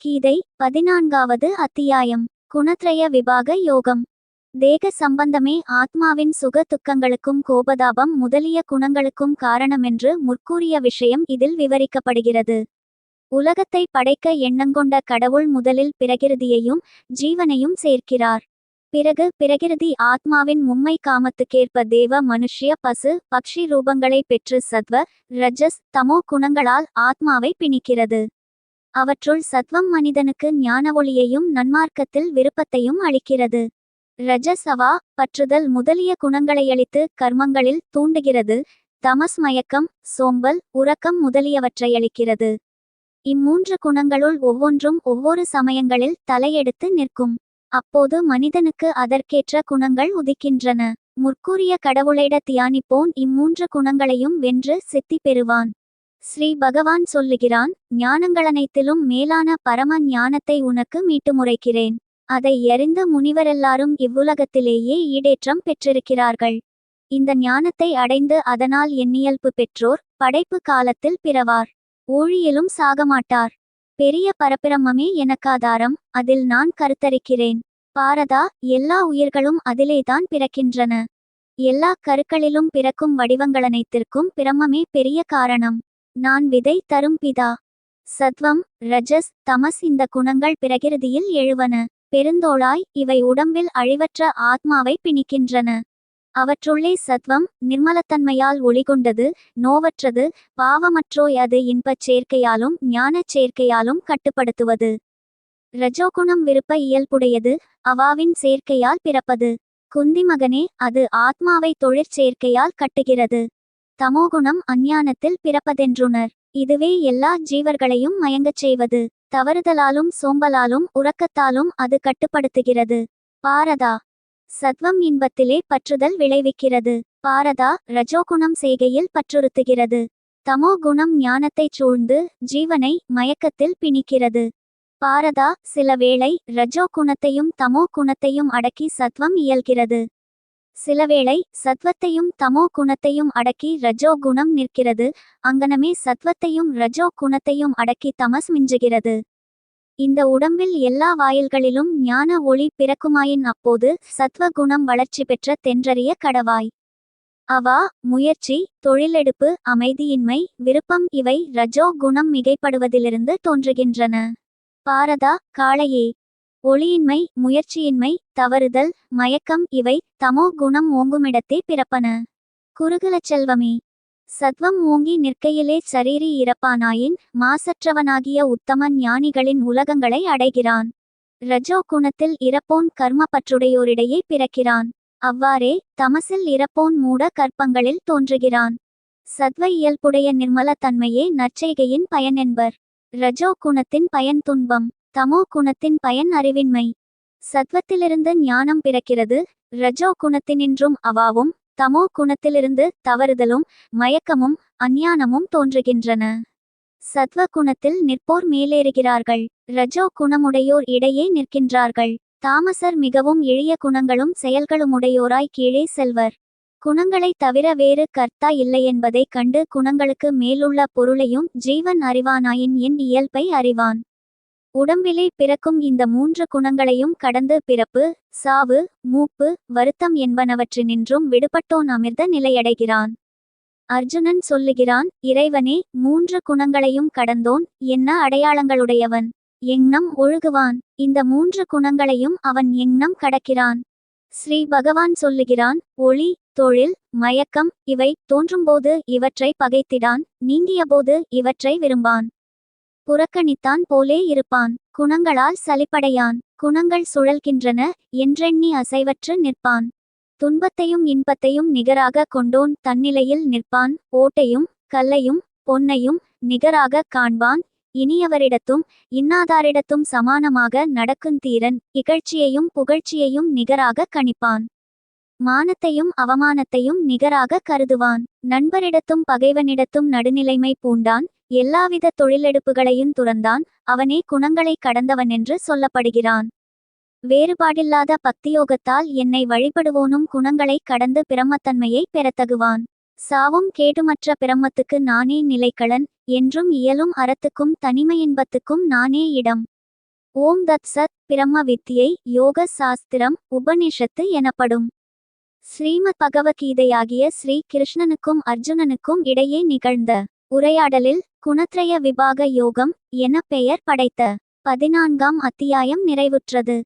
கீதை பதினான்காவது அத்தியாயம். குணத்ரய விபாக யோகம். தேக சம்பந்தமே ஆத்மாவின் சுக துக்கங்களுக்கும் கோபதாபம் முதலிய குணங்களுக்கும் காரணமென்று முற்கூறிய விஷயம் இதில் விவரிக்கப்படுகிறது. உலகத்தை படைக்க எண்ணங்கொண்ட கடவுள் முதலில் பிரகிருதியையும் ஜீவனையும் சேர்க்கிறார். பிறகு பிரகிருதி ஆத்மாவின் மும்மை காமத்துக்கேற்ப தேவ மனுஷ்ய பசு பக்ஷி ரூபங்களை பெற்று சத்வ ரஜஸ் தமோ குணங்களால் ஆத்மாவை பிணிக்கிறது. அவற்றுள் சத்வம் மனிதனுக்கு ஞான ஒளியையும் நன்மார்க்கத்தில் விருப்பத்தையும் அளிக்கிறது. ரஜசவா பற்றுதல் முதலிய குணங்களையளித்து கர்மங்களில் தூண்டுகிறது. தமஸ் மயக்கம் சோம்பல் உறக்கம் முதலியவற்றை அளிக்கிறது. இம்மூன்று குணங்களுள் ஒவ்வொன்றும் ஒவ்வொரு சமயங்களில் தலையெடுத்து நிற்கும். அப்போது மனிதனுக்கு அதற்கேற்ற குணங்கள் உதிக்கின்றன. முற்கூறிய கடவுளிட தியானிப்போன் இம்மூன்று குணங்களையும் வென்று சித்தி பெறுவான். ஸ்ரீ பகவான் சொல்லுகிறான் ஞானங்களனைத்திலும் மேலான பரம ஞானத்தை உனக்கு மீட்டுமுறைக்கிறேன். அதை எறிந்த முனிவரெல்லாரும் இவ்வுலகத்திலேயே ஈடேற்றம் பெற்றிருக்கிறார்கள். இந்த ஞானத்தை அடைந்து அதனால் எண்ணியல்பு பெற்றோர் படைப்பு காலத்தில் பிறவார். ஊழியிலும் சாகமாட்டார். பெரிய பரபிரம்மமே எனக்காதாரம் அதில் நான் கருத்தரிக்கிறேன். பாரதா எல்லா உயிர்களும் அதிலேதான் பிறக்கின்றன. எல்லா கருக்களிலும் பிறக்கும் வடிவங்களனைத்திற்கும் பிரம்மமே பெரிய காரணம். நான் விதை தரும் பிதா. சத்வம் ரஜஸ் தமஸ் இந்த குணங்கள் பிரகிருதியில் எழுவன. பெருந்தோளாய் இவை உடம்பில் அழிவற்ற ஆத்மாவை பிணிக்கின்றன. அவற்றுள்ளே சத்வம் நிர்மலத்தன்மையால் ஒளிகொண்டது நோவற்றது பாவமற்றோய் அது இன்பச் சேர்க்கையாலும் ஞானச் சேர்க்கையாலும் கட்டுப்படுத்துவது. ரஜோகுணம் விருப்ப இயல்புடையது அவாவின் சேர்க்கையால் பிறப்பது. குந்தி மகனே அது ஆத்மாவை தொழிற்சேர்க்கையால் கட்டுகிறது. தமோகுணம் அஞ்ஞானத்தில் பிறப்பதென்றுணர். இதுவே எல்லா ஜீவர்களையும் மயங்கச் செய்வது. தவறுதலாலும் சோம்பலாலும் உறக்கத்தாலும் அது கட்டுப்படுத்துகிறது. பாரதா. சத்வம் இன்பத்திலே பற்றுதல் விளைவிக்கிறது. பாரதா ரஜோகுணம் செய்கையில் பற்றுறுத்துகிறது. தமோ குணம் ஞானத்தைச் சூழ்ந்து ஜீவனை மயக்கத்தில் பிணிக்கிறது. பாரதா சில வேளை ரஜோ குணத்தையும் தமோ குணத்தையும் அடக்கி சத்வம் இயல்கிறது. சிலவேளை சத்வத்தையும் தமோ குணத்தையும் அடக்கி ரஜோ குணம் நிற்கிறது அங்கனமே சத்வத்தையும் ரஜோ குணத்தையும் அடக்கி தமஸ் மிஞ்சுகிறது. இந்த உடம்பில் எல்லா வாயில்களிலும் ஞான ஒளி பிறக்குமாயின் அப்போது சத்வ குணம் வளர்ச்சி பெற்ற தென்றறிய கடவாய். அவா முயற்சி தொழிலெடுப்பு அமைதியின்மை விருப்பம் இவை ரஜோ குணம் மிகைப்படுவதிலிருந்து தோன்றுகின்றன. பாரதா காளையே! ஒளியின்மை முயற்சியின்மை தவறுதல் மயக்கம் இவை தமோ குணம் ஓங்குமிடத்தே பிறப்பன. குருகுலச் செல்வமே. சத்வம் ஓங்கி நிற்கையிலே சரீரி இறப்பானாயின் மாசற்றவனாகிய உத்தம ஞானிகளின் உலகங்களை அடைகிறான். ரஜோ குணத்தில் இறப்போன் கர்ம பற்றுடையோரிடையே பிறக்கிறான். அவ்வாறே தமசில் இறப்போன் மூட கற்பங்களில் தோன்றுகிறான். சத்வ இயல்புடைய நிர்மல தன்மையே நற்செய்கையின் பயன் என்பர் ரஜோ குணத்தின் பயன் துன்பம். தமோ குணத்தின் பயன் அறிவின்மை. சத்வத்திலிருந்து ஞானம் பிறக்கிறது ரஜோ குணத்தினின்றும் அவாவும் தமோ குணத்திலிருந்து தவறுதலும் மயக்கமும் அஞ்ஞானமும் தோன்றுகின்றன. சத்வ குணத்தில் நிற்போர் மேலேறுகிறார்கள் ரஜோ குணமுடையோர் இடையே நிற்கின்றார்கள். தாமசர் மிகவும் எளிய குணங்களும் செயல்களுமுடையோராய் கீழே செல்வர். குணங்களை தவிர வேறு கர்த்தா இல்லையென்பதைக் கண்டு குணங்களுக்கு மேலுள்ள பொருளையும் ஜீவன் அறிவானாயின் என் இயல்பை அறிவான். உடம்பிலே பிறக்கும் இந்த மூன்று குணங்களையும் கடந்து பிறப்பு சாவு மூப்பு வருத்தம் என்பனவற்றினின்றும் விடுபட்டோன் அமிர்த நிலையடைகிறான். அர்ஜுனன் சொல்லுகிறான் இறைவனே மூன்று குணங்களையும் கடந்தோன் என்ன அடையாளங்களுடையவன்? எங்னம் ஒழுகுவான். இந்த மூன்று குணங்களையும் அவன் எங்னம் கடக்கிறான்? ஸ்ரீ பகவான் சொல்லுகிறான் ஒளி தொழில் மயக்கம் இவை தோன்றும்போது இவற்றை பகைத்திடான் நீங்கியபோது இவற்றை விரும்பான். புறக்கணித்தான் போலே இருப்பான். குணங்களால் சலிப்படையான். குணங்கள் சுழல்கின்றன. என்றெண்ணி அசைவற்று நிற்பான். துன்பத்தையும் இன்பத்தையும் நிகராக கொண்டோன். தன்னிலையில் நிற்பான். ஓட்டையும் கல்லையும் பொன்னையும் நிகராக காண்பான். இனியவரிடத்தும் இன்னாதாரிடத்தும் சமானமாக நடக்கும் தீரன். இகழ்ச்சியையும் புகழ்ச்சியையும் நிகராக கணிப்பான். மானத்தையும் அவமானத்தையும் நிகராக கருதுவான். நண்பரிடத்தும் பகைவனிடத்தும் நடுநிலைமை பூண்டான். எல்லாவித தொழிலெடுப்புகளையும் துறந்தான். அவனே குணங்களை கடந்தவன் என்று சொல்லப்படுகிறான். வேறுபாடில்லாத பக்தியோகத்தால் என்னை வழிபடுவோனும் குணங்களை கடந்து பிரம்மத்தன்மையை பெறத்தகுவான். சாவும் கேடுமற்ற பிரம்மத்துக்கு நானே நிலைக்களன் என்றும் இயலும் அறத்துக்கும் தனிமையின்பத்துக்கும் நானே இடம். ஓம் தத் சத் பிரம்ம வித்தியை யோக சாஸ்திரம் உபனிஷத்து எனப்படும். ஸ்ரீமத் பகவத்கீதையாகிய ஸ்ரீ கிருஷ்ணனுக்கும் அர்ஜுனனுக்கும் இடையே நிகழ்ந்த உரையாடலில் குணத்ரய விபாக யோகம் என பெயர் படைத்த பதினான்காம் அத்தியாயம் நிறைவுற்றது.